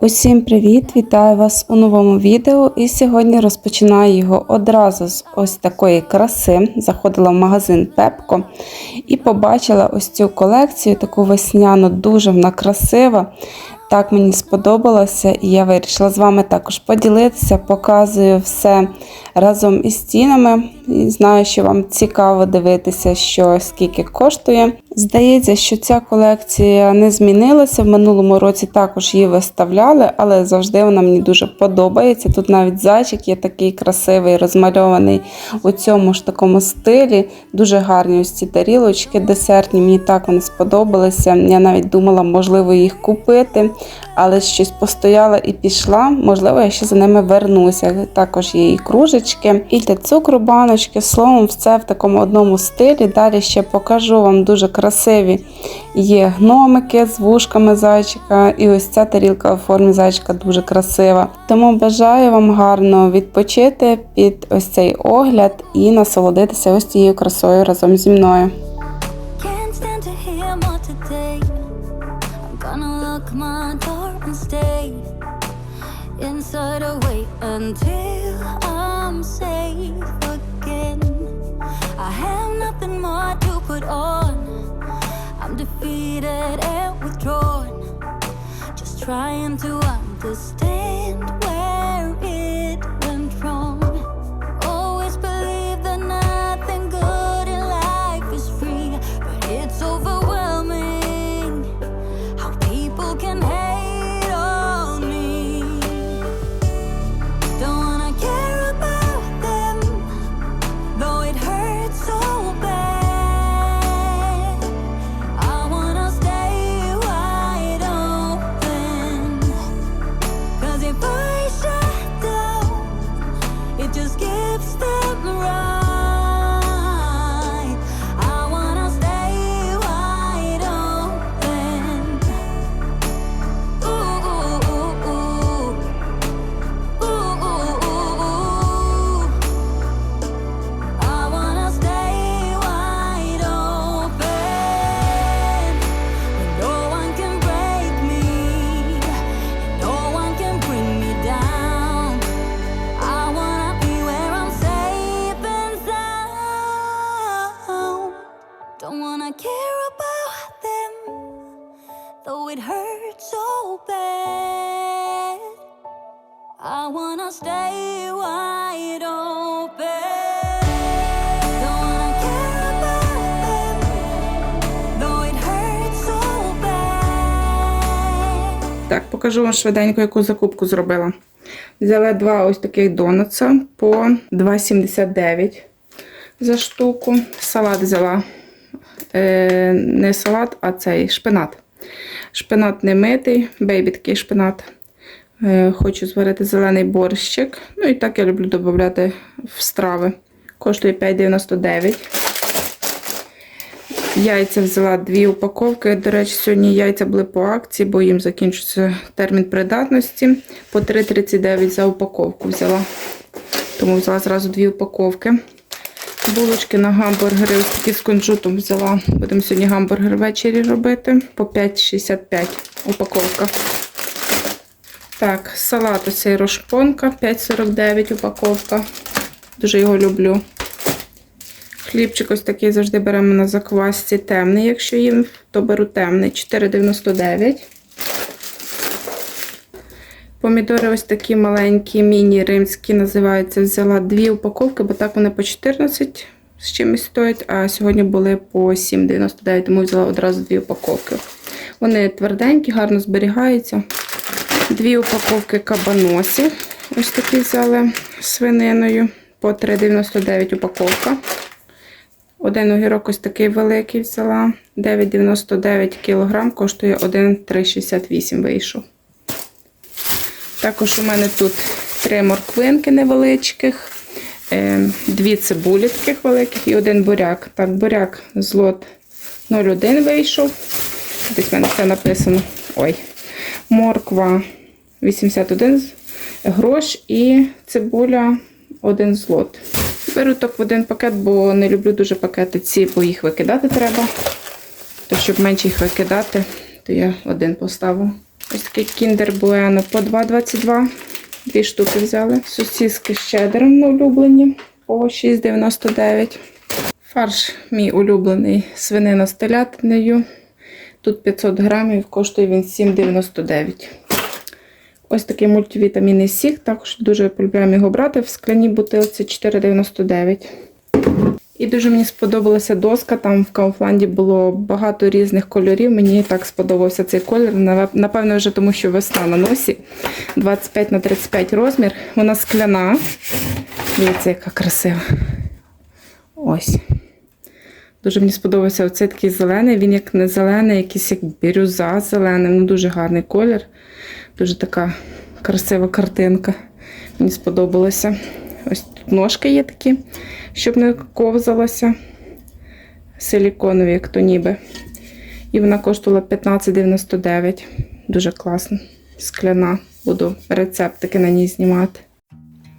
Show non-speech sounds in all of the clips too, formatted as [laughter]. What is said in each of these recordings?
Усім привіт! Вітаю вас у новому відео. І сьогодні розпочинаю його одразу з ось такої краси. Заходила в магазин Пепко і побачила ось цю колекцію, таку весняну, дуже вона красива. Так мені сподобалося, і я вирішила з вами також поділитися, показую все разом із цінами. І знаю, що вам цікаво дивитися, що скільки коштує. Здається, що ця колекція не змінилася. В минулому році також її виставляли, але завжди вона мені дуже подобається. Тут навіть зайчик є такий красивий, розмальований у цьому ж такому стилі. Дуже гарні ось ці тарілочки десертні. Мені так вони сподобалися. Я навіть думала, можливо, їх купити, але щось постояла і пішла. Можливо, я ще за ними вернуся. Також є і кружечки, і для цукру баночки. Словом, все в такому одному стилі. Далі ще покажу вам дуже красиві є гномики з вушками зайчика. І ось ця тарілка у формі зайчика дуже красива. Тому бажаю вам гарно відпочити під ось цей огляд і насолодитися ось цією красою разом зі мною. On. I'm defeated and withdrawn. Just trying to understand Так, покажу вам швиденько, яку закупку зробила. Взяла два ось таких донатса по 2,79 за штуку. Салат взяла. Е, не салат, а цей шпинат. Шпинат не митий, бейбі такий шпинат. Е, хочу зварити зелений борщик. Ну і так я люблю додати в страви. Коштує 5,99. Яйця взяла дві упаковки. До речі, сьогодні яйця були по акції, бо їм закінчується термін придатності. По 3,39 за упаковку взяла. Тому взяла зразу дві упаковки. Булочки на гамбургери, ось такі з кунжутом взяла. Будемо сьогодні гамбургер ввечері робити. По 5,65 упаковка. Так, салат оцей рошпонка, 5,49 упаковка. Дуже його люблю. Хлібчик ось такий завжди беремо на заквасці темний. Якщо їм, то беру темний. 4,99. Помідори ось такі маленькі, міні-римські, називаються. Взяла дві упаковки, бо так вони по 14 з чимось стоять, а сьогодні були по 7,99, тому взяла одразу дві упаковки. Вони тверденькі, гарно зберігаються. Дві упаковки кабаносі. Ось такі взяли свининою по 3,99 упаковка. Один огірок ось такий великий взяла. 9,99 кг, коштує 1,368 вийшов. Також у мене тут три морквинки невеличких, е, дві цибулі таких великих і один буряк. Так, буряк з лот 0,1 вийшов. Десь в мене все написано. Ой, морква 81 грош і цибуля 1 злот. Беру так в один пакет, бо не люблю дуже пакети ці, бо їх викидати треба. То щоб менше їх викидати, то я один поставив. Ось такий кіндер Bueno по 2,22. Дві штуки взяли. Сосиски з чеддером улюблені по 6,99. Фарш мій улюблений свинина з телятиною. Тут 500 грамів, коштує він 7,99. Ось такий мультивітамінний сік. Також дуже полюбляємо його брати в скляній бутилці 4,99. І дуже мені сподобалася доска. Там в Кауфланді було багато різних кольорів. Мені так сподобався цей колір. Напевно, вже тому, що весна на носі. 25 на 35 розмір. Вона скляна. Дивіться, яка красива. Ось. Дуже мені сподобався оцей такий зелений. Він як не зелений, якийсь як бірюза зелений. Ну, дуже гарний колір. Дуже така красива картинка. Мені сподобалося. Ось тут ножки є такі, щоб не ковзалося. Силіконові, як то ніби. І вона коштувала 15,99. Дуже класно. Скляна. Буду рецептики на ній знімати.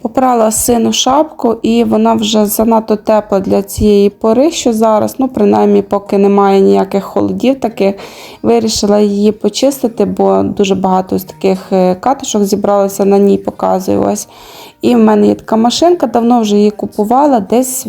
Попрала сину шапку, і вона вже занадто тепла для цієї пори, що зараз, ну, принаймні, поки немає ніяких холодів таких, вирішила її почистити, бо дуже багато ось таких е, катушок зібралося на ній, показую ось. І в мене є така машинка, давно вже її купувала, десь,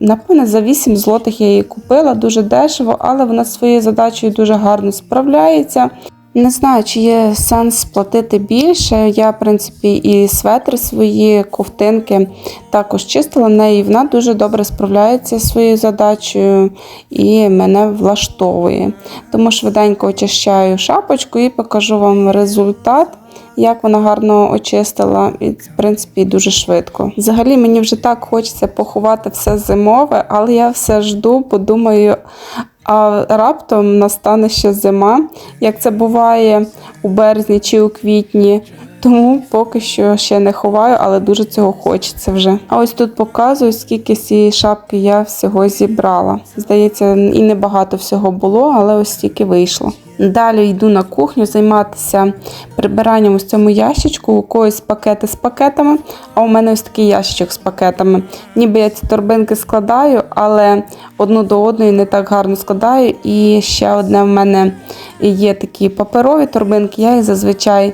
напевно, за 8 злотих я її купила, дуже дешево, але вона своєю задачею дуже гарно справляється. Не знаю, чи є сенс платити більше. Я, в принципі, і светри свої, ковтинки також чистила неї. Вона дуже добре справляється зі своєю задачею і мене влаштовує. Тому швиденько очищаю шапочку і покажу вам результат. Як вона гарно очистила, і в принципі дуже швидко. Взагалі мені вже так хочеться поховати все зимове, але я все жду, бо думаю, а раптом настане ще зима, як це буває у березні чи у квітні. Тому поки що ще не ховаю, але дуже цього хочеться вже. А ось тут показую, скільки цієї шапки я всього зібрала. Здається, і небагато всього було, але ось стільки вийшло. Далі йду на кухню займатися прибиранням ось цьому ящичку. У когось пакети з пакетами, а у мене ось такий ящичок з пакетами. Ніби я ці торбинки складаю, але одну до одної не так гарно складаю. І ще одне в мене є такі паперові торбинки. Я їх зазвичай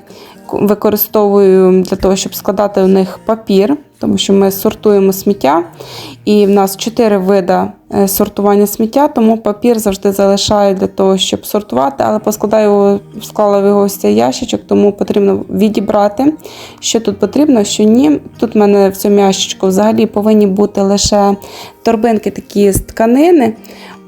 використовую для того, щоб складати в них папір, тому що ми сортуємо сміття, і в нас чотири види е, сортування сміття, тому папір завжди залишаю для того, щоб сортувати, але поскладаю його, склала його ось цей ящичок, тому потрібно відібрати, що тут потрібно, що ні. Тут в мене в цьому ящичку взагалі повинні бути лише торбинки такі з тканини.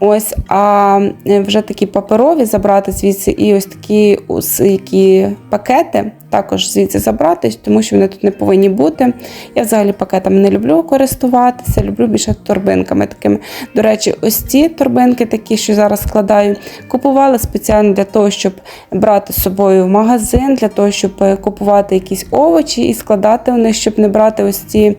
Ось, а е, вже такі паперові забрати звідси, і ось такі ось які пакети також звідси забрати, тому що вони тут не повинні бути. Я взагалі пакетами не люблю користуватися, люблю більше торбинками такими. До речі, ось ці торбинки, такі, що зараз складаю, купувала спеціально для того, щоб брати з собою в магазин, для того, щоб е, купувати якісь овочі і складати в них, щоб не брати ось ці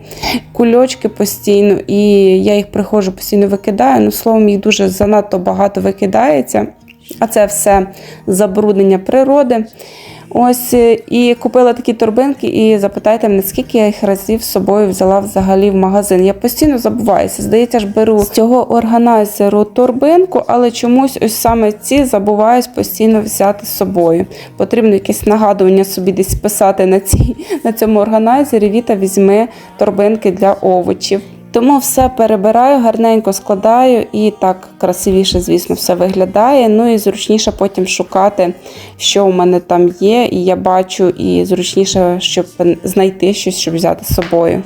кульочки постійно. І я їх приходжу постійно викидаю. Ну, словом, їх дуже занадто багато викидається. А це все забруднення природи. Ось е, і купила такі торбинки, і запитайте мене, скільки я їх разів з собою взяла взагалі в магазин. Я постійно забуваюся. Здається, ж беру з цього органайзеру торбинку, але чомусь ось саме ці забуваюсь постійно взяти з собою. Потрібно якесь нагадування собі десь писати на, цій, на цьому органайзері. Віта візьми торбинки для овочів. Тому все перебираю, гарненько складаю і так красивіше, звісно, все виглядає. Ну і зручніше потім шукати, що у мене там є, і я бачу, і зручніше, щоб знайти щось, щоб взяти з собою.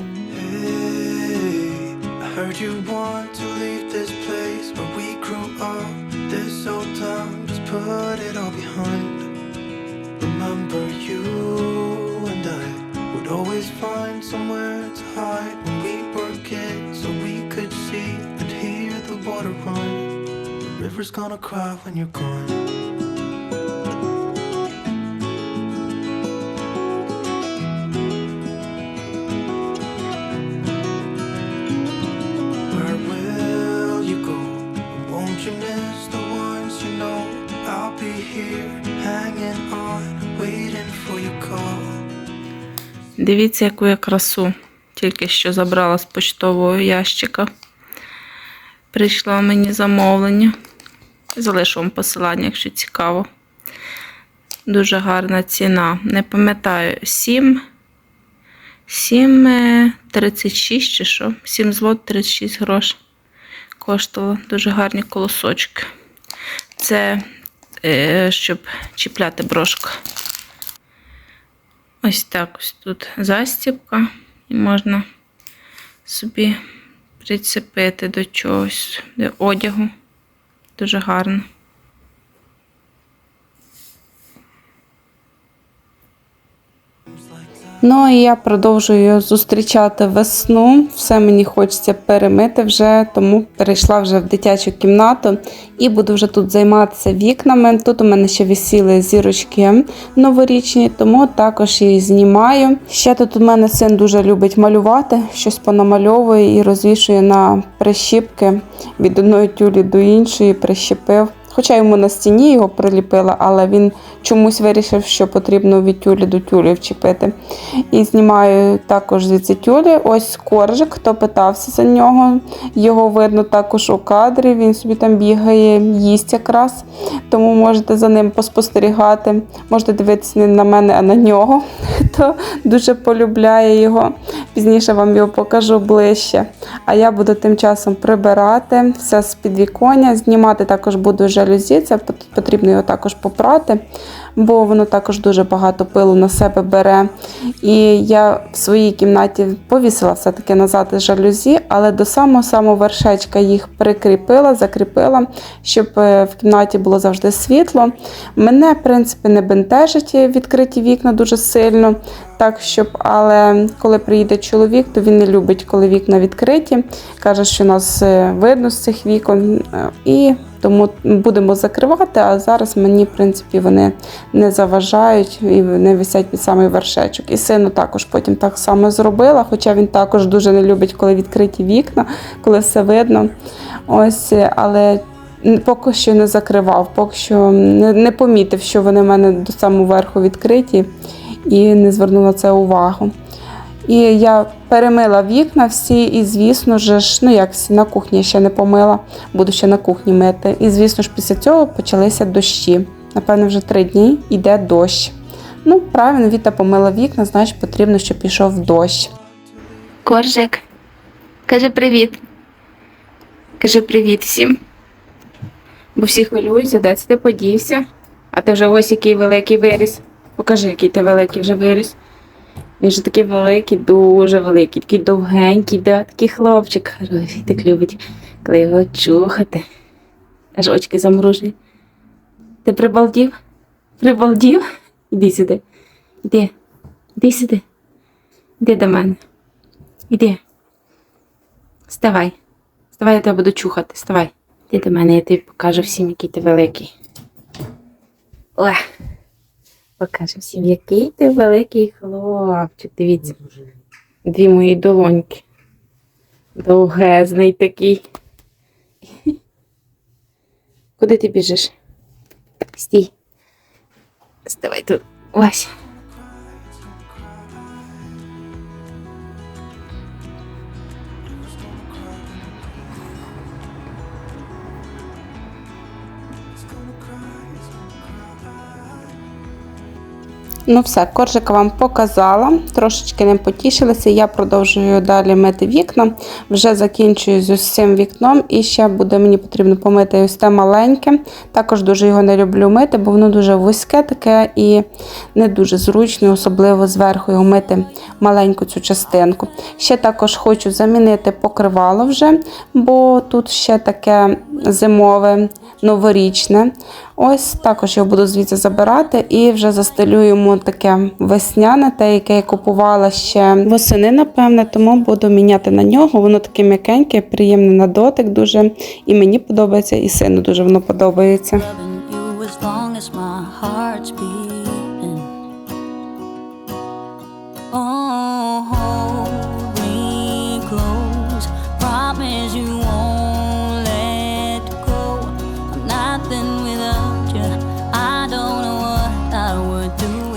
River's gonna cry when you're gone. Where will you go? Won't you miss the ones you know? I'll be here, hanging on, waiting for your call. Дивіться, яку я красу. Тільки що забрала з почтового ящика. Прийшло мені замовлення. Залишу вам посилання, якщо цікаво. Дуже гарна ціна. Не пам'ятаю, 7, 7, е, 36 чи що? 7 злот 36 грош коштувало. Дуже гарні колосочки. Це е, щоб чіпляти брошку. Ось так ось тут застібка, і можна собі прицепити до чогось, до одягу. Дуже гарно. Ну і я продовжую зустрічати весну. Все мені хочеться перемити вже, тому перейшла вже в дитячу кімнату і буду вже тут займатися вікнами. Тут у мене ще висіли зірочки новорічні, тому також її знімаю. Ще тут у мене син дуже любить малювати, щось понамальовує і розвішує на прищіпки від одної тюлі до іншої, прищепив. Хоча йому на стіні його приліпила, але він чомусь вирішив, що потрібно від тюлі до тюлі вчепити. І знімаю також звідси тюлі. Ось коржик, хто питався за нього. Його видно також у кадрі. Він собі там бігає, їсть якраз. Тому можете за ним поспостерігати. Можете дивитися не на мене, а на нього. [laughs] Хто дуже полюбляє його. Пізніше вам його покажу ближче. А я буду тим часом прибирати все з підвіконня, знімати також буду жалюзі. Це потрібно його також попрати, бо воно також дуже багато пилу на себе бере. І я в своїй кімнаті повісила все-таки назад жалюзі, але до самого самого вершечка їх прикріпила, закріпила, щоб е, в кімнаті було завжди світло. Мене, в принципі, не бентежить відкриті вікна дуже сильно. Так, щоб, але коли приїде чоловік, то він не любить, коли вікна відкриті. Каже, що нас е, видно з цих вікон, е, і тому будемо закривати. А зараз мені, в принципі, вони не заважають і не висять під самий вершечок. І сину також потім так само зробила, хоча він також дуже не любить, коли відкриті вікна, коли все видно. Ось, але поки що не закривав, поки що не, не помітив, що вони в мене до самого верху відкриті і не звернув на це увагу. І я перемила вікна всі, і звісно ж, ну як всі на кухні ще не помила, буду ще на кухні мити. І звісно ж, після цього почалися дощі. Напевно, вже три дні йде дощ. Ну, правильно, Віта помила вікна, значить потрібно, щоб пішов дощ. Коржик, каже привіт. Каже привіт всім. Бо всі хвилюються, де це ти подівся. А ти вже ось який великий виріс. Покажи, який ти великий вже виріс. Він же такий великий, дуже великий, такий довгенький, да, такий хлопчик хороший, так любить, коли його чухати. Аж очки замружує. Ти прибалдів? Прибалдів? Іди сюди. Іди. Іди сюди. Іди до мене. Іди. Вставай. Вставай, я тебе буду чухати. Вставай. Іди до мене, я тобі покажу всім, який ти великий. Ой. Покажу всім, який ти великий хлопчик. Дивіться. Дві мої долоньки. Довгезний такий. Куди ти біжиш? Стій. Ставай тут. Ось. Ну все, коржика вам показала, трошечки не потішилися. Я продовжую далі мити вікна. Вже закінчую з цим вікном, і ще буде мені потрібно помити ось те маленьке. Також дуже його не люблю мити, бо воно дуже вузьке таке і не дуже зручно, особливо зверху його мити маленьку цю частинку. Ще також хочу замінити покривало вже, бо тут ще таке зимове, новорічне. Ось також його буду звідси забирати і вже застелю таке весняне, те, яке я купувала ще восени, напевне, тому буду міняти на нього. Воно таке м'якеньке, приємне на дотик дуже. І мені подобається, і сину дуже воно подобається.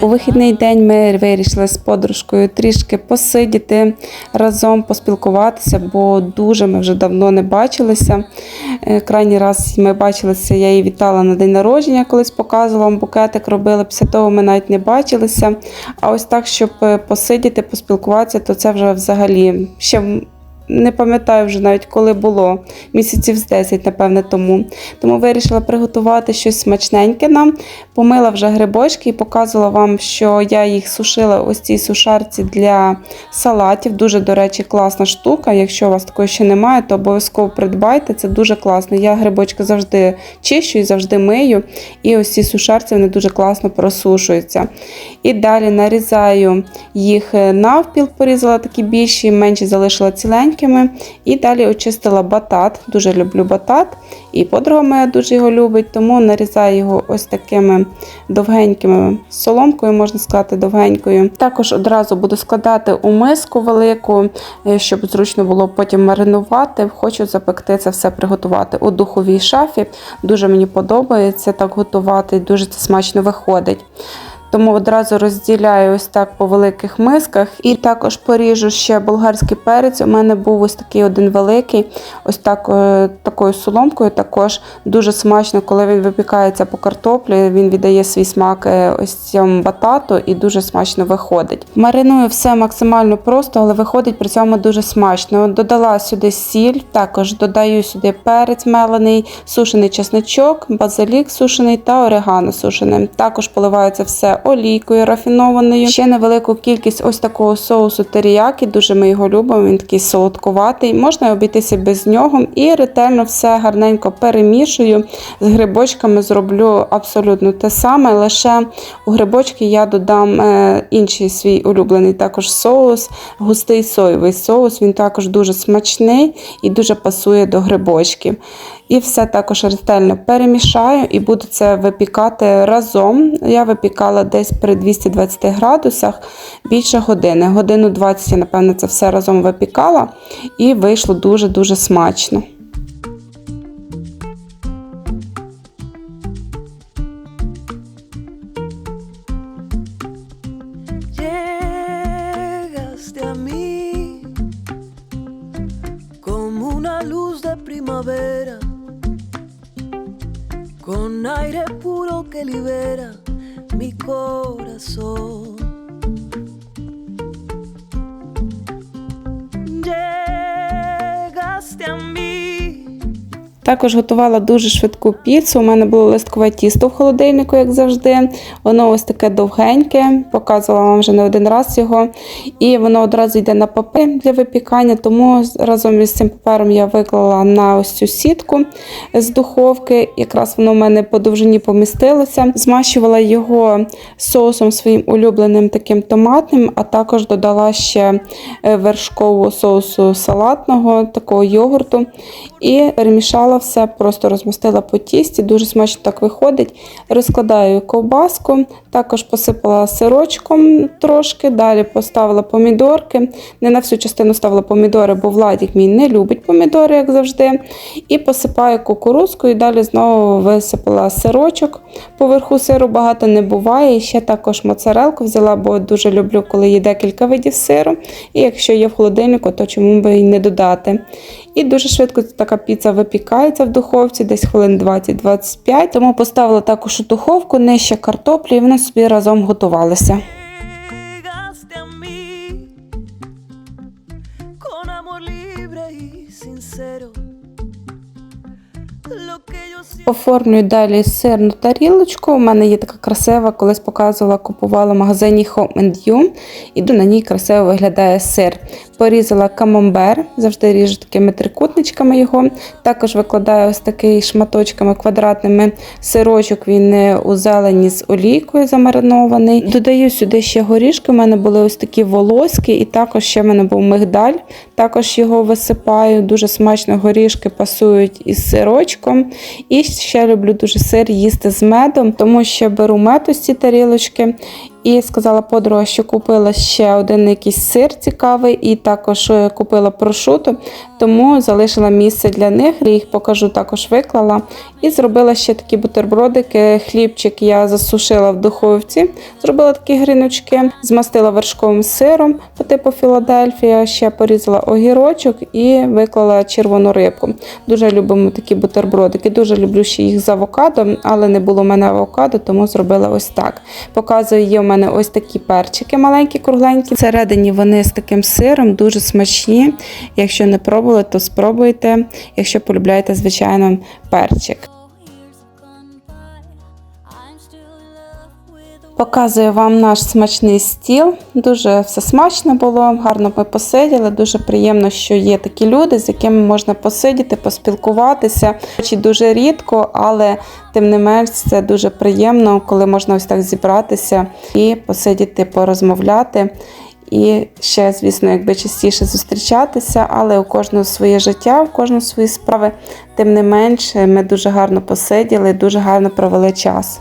У вихідний день ми вирішили з подружкою трішки посидіти разом, поспілкуватися, бо дуже ми вже давно не бачилися. Е, Крайній раз ми бачилися, я її вітала на день народження, колись показувала букетик робила. Після того ми навіть не бачилися. А ось так, щоб е, посидіти, поспілкуватися, то це вже взагалі ще не пам'ятаю вже навіть коли було, місяців з 10, напевне, тому. Тому вирішила приготувати щось смачненьке нам. Помила вже грибочки і показувала вам, що я їх сушила ось цій сушарці для салатів. Дуже, до речі, класна штука. Якщо у вас такої ще немає, то обов'язково придбайте. Це дуже класно. Я грибочки завжди чищу і завжди мию. І ось ці сушарці вони дуже класно просушуються. І далі нарізаю їх навпіл, порізала такі більші, менші залишила ціленькими. І далі очистила батат. Дуже люблю батат. І подруга моя дуже його любить, тому нарізаю його ось такими довгенькими соломкою, можна сказати, довгенькою. Також одразу буду складати у миску велику, е, щоб зручно було потім маринувати. Хочу запекти це все приготувати у духовій шафі. Дуже мені подобається так готувати, дуже це смачно виходить. Тому одразу розділяю ось так по великих мисках. І також поріжу ще болгарський перець. У мене був ось такий один великий, ось так е, такою соломкою. Також дуже смачно, коли він випікається по картоплі. Він віддає свій смак е, ось цьому батату і дуже смачно виходить. Мариную все максимально просто, але виходить при цьому дуже смачно. Додала сюди сіль, також додаю сюди перець мелений, сушений чесночок, базилік сушений та орегано сушене. Також поливаю це все олійкою рафінованою. Ще невелику кількість ось такого соусу теріякі, дуже ми його любимо, він такий солодкуватий. Можна обійтися без нього і ретельно все гарненько перемішую. З грибочками зроблю абсолютно те саме, лише у грибочки я додам е, інший свій улюблений також соус, густий соєвий соус. Він також дуже смачний і дуже пасує до грибочків. І все також ретельно перемішаю і буду це випікати разом. Я випікала десь при 220 градусах більше години. Годину 20, я, напевно, це все разом випікала, і вийшло дуже-дуже смачно. Також готувала дуже швидку піцу. У мене було листкове тісто в холодильнику, як завжди. Воно ось таке довгеньке, показувала вам вже не один раз його. І воно одразу йде на папи для випікання, тому разом із цим папером я виклала на ось цю сітку з духовки. Якраз воно в мене по довжині помістилося. Змащувала його соусом своїм улюбленим таким томатним, а також додала ще е, вершкового соусу салатного, такого йогурту. І перемішала все, просто розмістила по тісті, дуже смачно так виходить. Розкладаю ковбаску, також посипала сирочком трошки, далі поставила помідорки. Не на всю частину ставила помідори, бо Владік мій не любить помідори, як завжди. І посипаю кукурузкою, і далі знову висипала сирочок. Поверху сиру багато не буває. І ще також моцарелку взяла, бо дуже люблю, коли є декілька видів сиру. І якщо є в холодильнику, то чому би і не додати. І дуже швидко така піца випікається в духовці, десь хвилин 20-25. Тому поставила також у духовку нижче картоплі, і вони собі разом готувалися. Оформлюю далі сирну тарілочку. У мене є така красива, колись показувала, купувала в магазині Home and You. І на ній красиво виглядає сир. Порізала камамбер, завжди ріжу такими трикутничками його. Також викладаю ось такий шматочками квадратними сирочок. Він е, у зелені з олійкою замаринований. Додаю сюди ще горішки. У мене були ось такі волоські, і також ще в мене був мигдаль. Також його висипаю. Дуже смачно горішки пасують із сирочком. І ще люблю дуже сир їсти з медом, тому що беру мед ось ці тарілочки І сказала подруга, що купила ще один якийсь сир цікавий, і також е, купила прошуту, тому залишила місце для них. Їх покажу, також виклала. І зробила ще такі бутербродики. Хлібчик я засушила в духовці, зробила такі гриночки, змастила вершковим сиром по типу Філадельфія, ще порізала огірочок і виклала червону рибку. Дуже любимо такі бутербродики. Дуже люблю ще їх з авокадо, але не було в мене авокадо, тому зробила ось так. Показую, в мене ось такі перчики маленькі, кругленькі. Всередині вони з таким сиром, дуже смачні. Якщо не пробували, то спробуйте. Якщо полюбляєте, звичайно, перчик. Показую вам наш смачний стіл. Дуже все смачно було, гарно ми посиділи. Дуже приємно, що є такі люди, з якими можна посидіти, поспілкуватися. І дуже рідко, але тим не менш це дуже приємно, коли можна ось так зібратися і посидіти, порозмовляти. І ще, звісно, якби частіше зустрічатися, але у кожного своє життя, у кожного свої справи. Тим не менш, ми дуже гарно посиділи, дуже гарно провели час.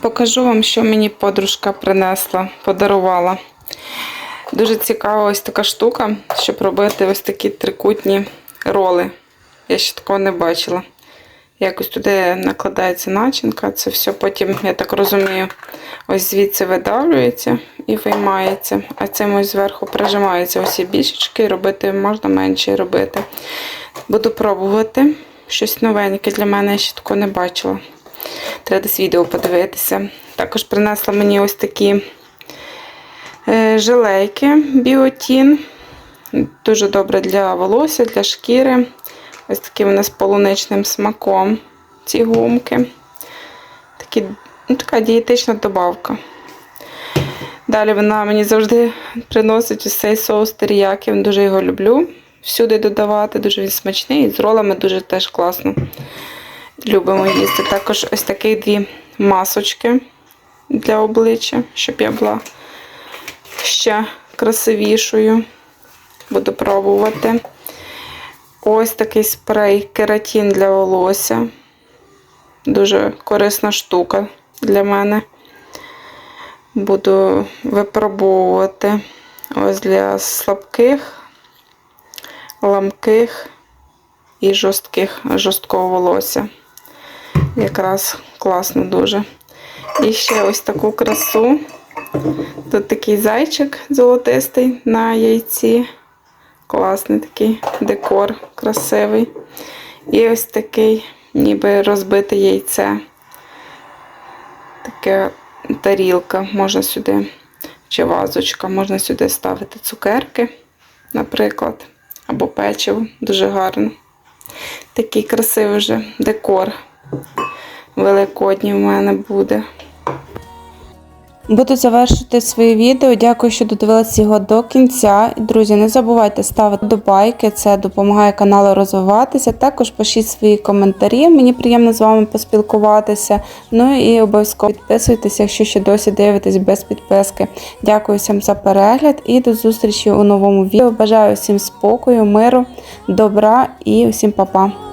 Покажу вам, що мені подружка принесла, подарувала. Дуже цікава ось така штука, щоб робити ось такі трикутні роли. Я ще такого не бачила. Якось туди накладається начинка, це все потім, я так розумію, ось звідси видавлюється і виймається, а цим ось зверху прижимаються ці бішечки, робити можна менше робити. Буду пробувати щось новеньке для мене, я ще такого не бачила. Треба десь відео подивитися. Також принесла мені ось такі е, жилейки Біотін. Дуже добре для волосся, для шкіри. Ось такі вони з полуничним смаком. Ці гумки. Такі, ну, така дієтична добавка. Далі вона мені завжди приносить ось цей соус теріяки. Дуже його люблю. Всюди додавати, дуже він смачний. І з ролами дуже теж класно любимо їсти. Також ось такі дві масочки для обличчя, щоб я була ще красивішою. Буду пробувати. Ось такий спрей кератін для волосся. Дуже корисна штука для мене. Буду випробовувати ось для слабких, ламких і жорстких, жорсткого волосся. Якраз класно дуже. І ще ось таку красу. Тут такий зайчик золотистий на яйці. Класний такий декор красивий. І ось такий, ніби розбите яйце. Таке тарілка можна сюди, чи вазочка, можна сюди ставити цукерки, наприклад, або печиво. Дуже гарно. Такий красивий вже декор. Великодній в мене буде. Буду завершити своє відео. Дякую, що додивилися його до кінця. Друзі, не забувайте ставити вподобайки, це допомагає каналу розвиватися. Також пишіть свої коментарі. Мені приємно з вами поспілкуватися. Ну і обов'язково підписуйтесь, якщо ще досі дивитесь без підписки. Дякую всім за перегляд і до зустрічі у новому відео. Бажаю всім спокою, миру, добра і всім па-па.